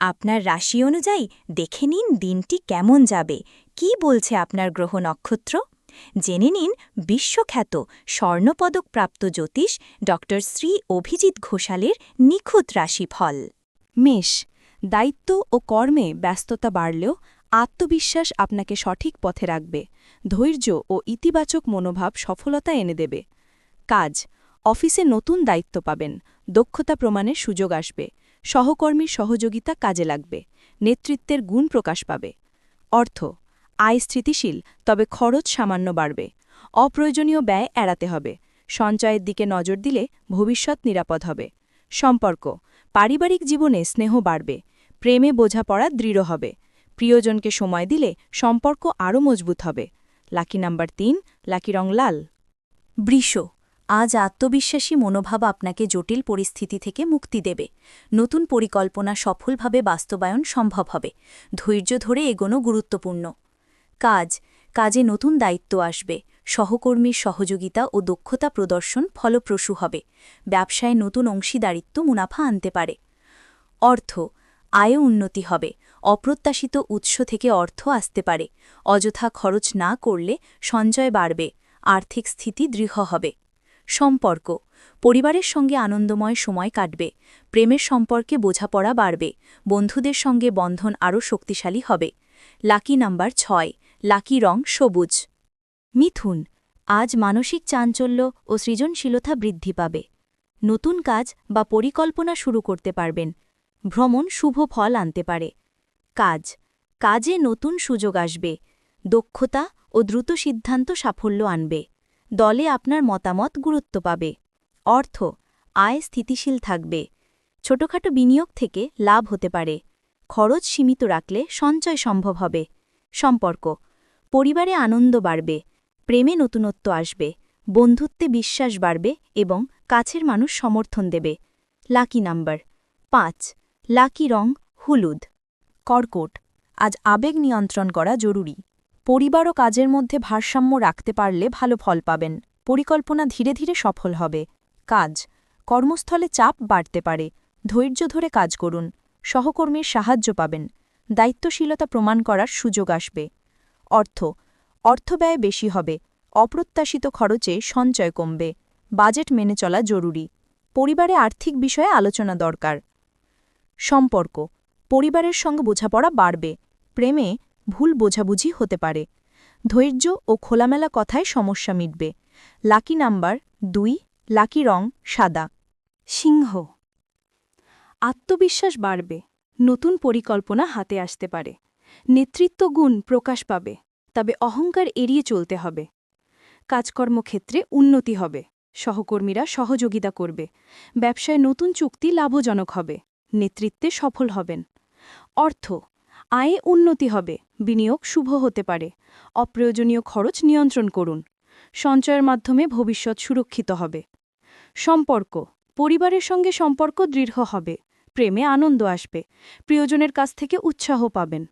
আপনার রাশি অনুযায়ী দেখে নিন দিনটি কেমন যাবে। কি বলছে আপনার গ্রহ নক্ষত্র? জেনে নিন বিশ্বখ্যাত স্বর্ণপদকপ্রাপ্ত জ্যোতিষ ড শ্রী অভিজিৎ ঘোষালের নিখুঁত রাশিফল। মেষ, দায়িত্ব ও কর্মে ব্যস্ততা বাড়লেও আত্মবিশ্বাস আপনাকে সঠিক পথে রাখবে। ধৈর্য ও ইতিবাচক মনোভাব সফলতা এনে দেবে। কাজ, অফিসে নতুন দায়িত্ব পাবেন। দক্ষতা প্রমাণের সুযোগ আসবে। সহকর্মীর সহযোগিতা কাজে লাগবে, নেতৃত্বের গুণ প্রকাশ পাবে। অর্থ, আয় স্থিতিশীল, তবে খরচ সামান্য বাড়বে। অপ্রয়োজনীয় ব্যয় এড়াতে হবে। সঞ্চয়ের দিকে নজর দিলে ভবিষ্যৎ নিরাপদ হবে। সম্পর্ক, পারিবারিক জীবনে স্নেহ বাড়বে, প্রেমে বোঝাপড়া দৃঢ় হবে। প্রিয়জনকে সময় দিলে সম্পর্ক আরও মজবুত হবে। লাকি নাম্বার তিন, লাকি রং লাল। বৃষ আজ আত্মবিশ্বাসী মনোভাব আপনাকে জটিল পরিস্থিতি থেকে মুক্তি দেবে। নতুন পরিকল্পনা সফলভাবে বাস্তবায়ন সম্ভব হবে। ধৈর্য ধরে এগোনো গুরুত্বপূর্ণ। কাজ। কাজে নতুন দায়িত্ব আসবে। সহকর্মীর সহযোগিতা ও দক্ষতা প্রদর্শন ফলপ্রসূ হবে। ব্যবসায় নতুন অংশীদারিত্ব মুনাফা আনতে পারে। অর্থ। আয় উন্নতি হবে। অপ্রত্যাশিত উৎস থেকে অর্থ আসতে পারে। অযথা খরচ না করলে সঞ্চয় বাড়বে। আর্থিক স্থিতি দৃঢ় হবে। সম্পর্ক। পরিবারের সঙ্গে আনন্দময় সময় কাটবে। প্রেমের সম্পর্কে বোঝাপড়া বাড়বে। বন্ধুদের সঙ্গে বন্ধন আরও শক্তিশালী হবে। লাকি নাম্বার ছয়, লাকি রং সবুজ। মিথুন, আজ মানসিক চাঞ্চল্য ও সৃজনশীলতা বৃদ্ধি পাবে। নতুন কাজ বা পরিকল্পনা শুরু করতে পারবেন। ভ্রমণ শুভ ফল আনতে পারে। কাজ, কাজে নতুন সুযোগ আসবে। দক্ষতা ও দ্রুত সিদ্ধান্ত সাফল্য আনবে। দলে আপনার মতামত গুরুত্ব পাবে। অর্থ, আয় স্থিতিশীল থাকবে। ছোটখাটো বিনিয়োগ থেকে লাভ হতে পারে। খরচ সীমিত রাখলে সঞ্চয় সম্ভব হবে। সম্পর্ক, পরিবারে আনন্দ বাড়বে, প্রেমে নতুনত্ব আসবে, বন্ধুত্বে বিশ্বাস বাড়বে এবং কাছের মানুষ সমর্থন দেবে। লাকি নাম্বার, পাঁচ, লাকি রং, হলুদ। কর্কট, আজ আবেগ নিয়ন্ত্রণ করা জরুরি। পরিবার ও কাজের মধ্যে ভারসাম্য রাখতে পারলে ভালো ফল পাবেন। পরিকল্পনা ধীরে ধীরে সফল হবে। কাজ। কর্মস্থলে চাপ বাড়তে পারে। ধৈর্য ধরে কাজ করুন। সহকর্মীর সাহায্য পাবেন। দায়িত্বশীলতা প্রমাণ করার সুযোগ আসবে। অর্থ। অর্থব্যয় বেশি হবে। অপ্রত্যাশিত খরচে সঞ্চয় কমবে। বাজেট মেনে চলা জরুরি। পরিবারে আর্থিক বিষয়ে আলোচনা দরকার। সম্পর্ক। পরিবারের সঙ্গে বোঝাপড়া বাড়বে। প্রেমে ভুল বোঝাবুঝি হতে পারে। ধৈর্য ও খোলামেলা কথায় সমস্যা মিটবে। লাকি নাম্বার দুই, লাকি রং সাদা। সিংহ। আত্মবিশ্বাস বাড়বে। নতুন পরিকল্পনা হাতে আসতে পারে। নেতৃত্ব গুণ প্রকাশ পাবে। তবে অহংকার এড়িয়ে চলতে হবে। কাজকর্মক্ষেত্রে উন্নতি হবে। সহকর্মীরা সহযোগিতা করবে। ব্যবসায় নতুন চুক্তি লাভজনক হবে। নেতৃত্বে সফল হবেন। অর্থ আয়ে উন্নতি হবে। বিনিয়োগ শুভ হতে পারে। অপ্রয়োজনীয় খরচ নিয়ন্ত্রণ করুন। সঞ্চয়ের মাধ্যমে ভবিষ্যৎ সুরক্ষিত হবে। সম্পর্ক। পরিবারের সঙ্গে সম্পর্ক দৃঢ় হবে। প্রেমে আনন্দ আসবে। প্রিয়জনের কাছ থেকে উৎসাহ পাবেন।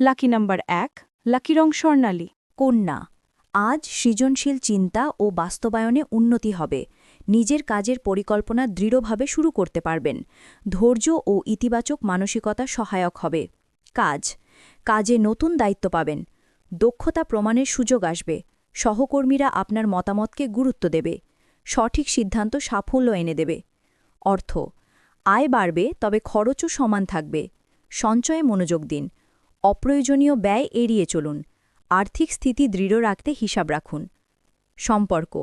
লাকি নাম্বার এক, লাকি রং স্বর্ণালী। কন্যা। আজ সৃজনশীল চিন্তা ও বাস্তবায়নে উন্নতি হবে। নিজের কাজের পরিকল্পনা দৃঢ়ভাবে শুরু করতে পারবেন। ধৈর্য ও ইতিবাচক মানসিকতা সহায়ক হবে। কাজ। কাজে নতুন দায়িত্ব পাবেন। দক্ষতা প্রমাণের সুযোগ আসবে। সহকর্মীরা আপনার মতামতকে গুরুত্ব দেবে। সঠিক সিদ্ধান্ত সাফল্য এনে দেবে। অর্থ, আয় বাড়বে, তবে খরচও সমান থাকবে। সঞ্চয়ে মনোযোগ দিন। অপ্রয়োজনীয় ব্যয় এড়িয়ে চলুন। আর্থিক স্থিতি দৃঢ় রাখতে হিসাব রাখুন। সম্পর্ক,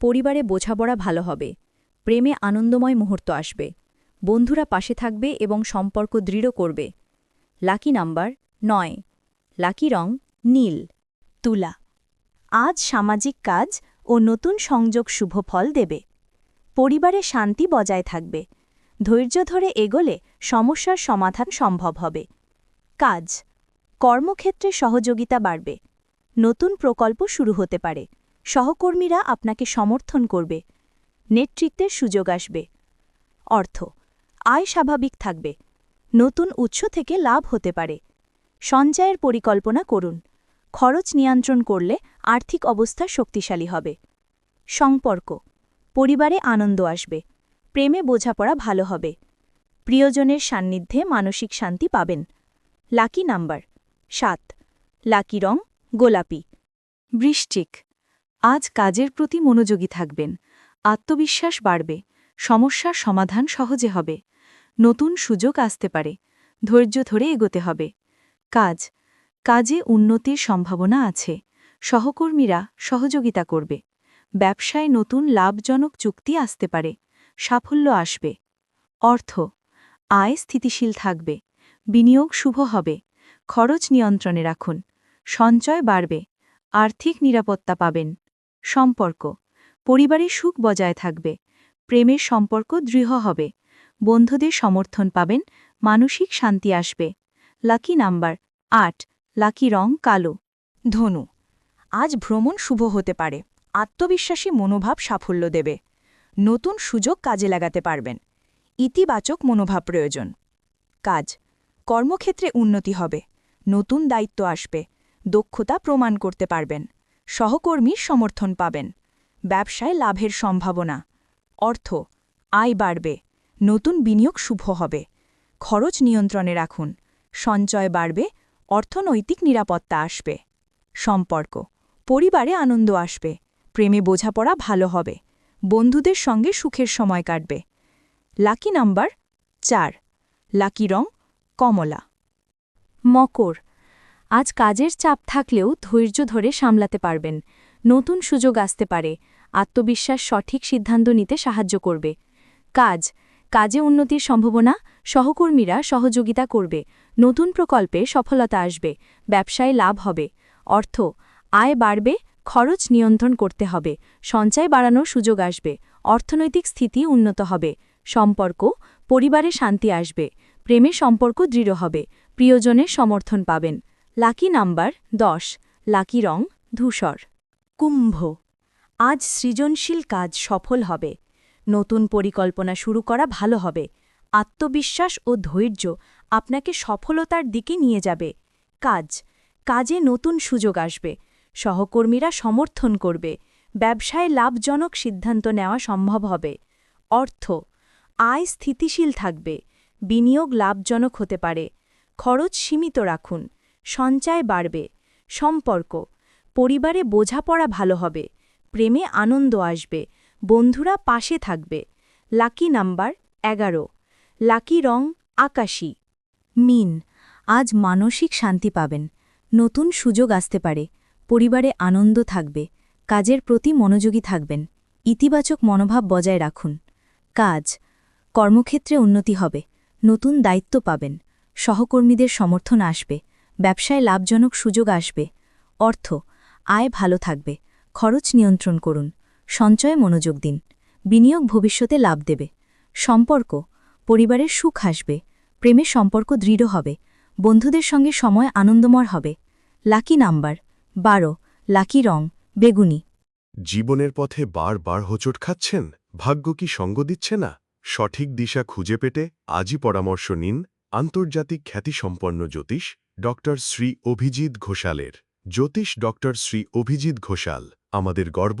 পরিবারে বোঝাপড়া ভালো হবে। প্রেমে আনন্দময় মুহূর্ত আসবে। বন্ধুরা পাশে থাকবে এবং সম্পর্ক দৃঢ় করবে। লাকি নাম্বার নয়। লাকি রং নীল। তুলা। আজ সামাজিক কাজ ও নতুন সংযোগ শুভ ফল দেবে। পরিবারে শান্তি বজায় থাকবে। ধৈর্য ধরে এগোলে সমস্যার সমাধান সম্ভব হবে। কাজ। কর্মক্ষেত্রে সহযোগিতা বাড়বে। নতুন প্রকল্প শুরু হতে পারে। সহকর্মীরা আপনাকে সমর্থন করবে। নেতৃত্বের সুযোগ আসবে। অর্থ। আয় স্বাভাবিক থাকবে। নতুন উৎস থেকে লাভ হতে পারে। সঞ্চয়ের পরিকল্পনা করুন। খরচ নিয়ন্ত্রণ করলে আর্থিক অবস্থা শক্তিশালী হবে। সম্পর্ক। পরিবারে আনন্দ আসবে। প্রেমে বোঝাপড়া ভালো হবে। প্রিয়জনের সান্নিধ্যে মানসিক শান্তি পাবেন। Lucky number. সাত। লাকি রং, গোলাপি। বৃশ্চিক। আজ কাজের প্রতি মনোযোগী থাকবেন। আত্মবিশ্বাস বাড়বে। সমস্যার সমাধান সহজে হবে। নতুন সুযোগ আসতে পারে। ধৈর্য ধরে এগোতে হবে। কাজ। কাজে উন্নতির সম্ভাবনা আছে। সহকর্মীরা সহযোগিতা করবে। ব্যবসায় নতুন লাভজনক চুক্তি আসতে পারে। সাফল্য আসবে। অর্থ। আয় স্থিতিশীল থাকবে। বিনিয়োগ শুভ হবে। খরচ নিয়ন্ত্রণে রাখুন। সঞ্চয় বাড়বে। আর্থিক নিরাপত্তা পাবেন। সম্পর্ক। পরিবারে সুখ বজায় থাকবে। প্রেমের সম্পর্ক দৃঢ় হবে। বন্ধুদের সমর্থন পাবেন, মানসিক শান্তি আসবে। লাকি নাম্বার আট, লাকি রং কালো। ধনু, আজ ভ্রমণ শুভ হতে পারে, আত্মবিশ্বাসী মনোভাব সাফল্য দেবে, নতুন সুযোগ কাজে লাগাতে পারবেন, ইতিবাচক মনোভাব প্রয়োজন। কাজ, কর্মক্ষেত্রে উন্নতি হবে, নতুন দায়িত্ব আসবে, দক্ষতা প্রমাণ করতে পারবেন, সহকর্মীর সমর্থন পাবেন, ব্যবসায় লাভের সম্ভাবনা, অর্থ, আয় বাড়বে নতুন বিনিয়োগ শুভ হবে। খরচ নিয়ন্ত্রণে রাখুন। সঞ্চয় বাড়বে, অর্থনৈতিক নিরাপত্তা আসবে। সম্পর্ক। পরিবারে আনন্দ আসবে। প্রেমে বোঝাপড়া ভালো হবে। বন্ধুদের সঙ্গে সুখের সময় কাটবে। লাকি নাম্বার চার। লাকি রং কমলা। মকর। আজ কাজের চাপ থাকলেও ধৈর্য ধরে সামলাতে পারবেন। নতুন সুযোগ আসতে পারে। আত্মবিশ্বাস সঠিক সিদ্ধান্ত নিতে সাহায্য করবে। কাজ। কাজে উন্নতির সম্ভাবনা, সহকর্মীরা সহযোগিতা করবে, নতুন প্রকল্পে সফলতা আসবে, ব্যবসায় লাভ হবে। অর্থ, আয় বাড়বে, খরচ নিয়ন্ত্রণ করতে হবে, সঞ্চয় বাড়ানোর সুযোগ আসবে, অর্থনৈতিক স্থিতি উন্নত হবে, সম্পর্ক, পরিবারে শান্তি আসবে, প্রেমে সম্পর্ক দৃঢ় হবে, প্রিয়জনের সমর্থন পাবেন। লাকি নাম্বার দশ, লাকি রং ধূসর। কুম্ভ, আজ সৃজনশীল কাজ সফল হবে। নতুন পরিকল্পনা শুরু করা ভালো হবে। আত্মবিশ্বাস ও ধৈর্য আপনাকে সফলতার দিকে নিয়ে যাবে। কাজ। কাজে নতুন সুযোগ আসবে। সহকর্মীরা সমর্থন করবে। ব্যবসায় লাভজনক সিদ্ধান্ত নেওয়া সম্ভব হবে। অর্থ। আয় স্থিতিশীল থাকবে। বিনিয়োগ লাভজনক হতে পারে। খরচ সীমিত রাখুন। সঞ্চয় বাড়বে। সম্পর্ক। পরিবারে বোঝাপড়া ভালো হবে। প্রেমে আনন্দ আসবে। বন্ধুরা পাশে থাকবে। লাকি নাম্বার এগারো। লাকি রং আকাশী। মিন, আজ মানসিক শান্তি পাবেন। নতুন সুযোগ আসতে পারে। পরিবারে আনন্দ থাকবে। কাজের প্রতি মনোযোগী থাকবেন। ইতিবাচক মনোভাব বজায় রাখুন। কাজ, কর্মক্ষেত্রে উন্নতি হবে। নতুন দায়িত্ব পাবেন। সহকর্মীদের সমর্থন আসবে। ব্যবসায় লাভজনক সুযোগ আসবে। অর্থ, আয় ভালো থাকবে। খরচ নিয়ন্ত্রণ করুন। সঞ্চয়ে মনোযোগ দিন। বিনিয়োগ ভবিষ্যতে লাভ দেবে। সম্পর্ক, পরিবারের সুখ আসবে। প্রেমের সম্পর্ক দৃঢ় হবে। বন্ধুদের সঙ্গে সময় আনন্দময় হবে। লাকি নাম্বার, বারো, লাকি রং, বেগুনি। জীবনের পথে বারবার হোঁচট খাচ্ছেন? ভাগ্য কি সঙ্গ দিচ্ছে না? সঠিক দিশা খুঁজে পেতে আজই পরামর্শ নিন আন্তর্জাতিক খ্যাতিসম্পন্ন জ্যোতিষ ড শ্রী অভিজিৎ ঘোষালের। জ্যোতিষ ড শ্রী অভিজিৎ ঘোষাল, আমাদের গর্ব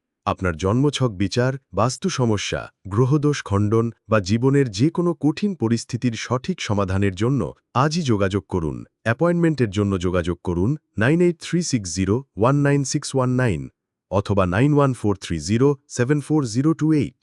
আপনার জন্মছক বিচার, বাস্তু সমস্যা, গ্রহদোষ খণ্ডন বা জীবনের যে কোনো কঠিন পরিস্থিতির সঠিক সমাধানের জন্য আজই যোগাযোগ করুন। অ্যাপয়েন্টমেন্টের জন্য যোগাযোগ করুন nine eight three six zero one nine six one nine অথবা nine one four three zero seven four zero two eight.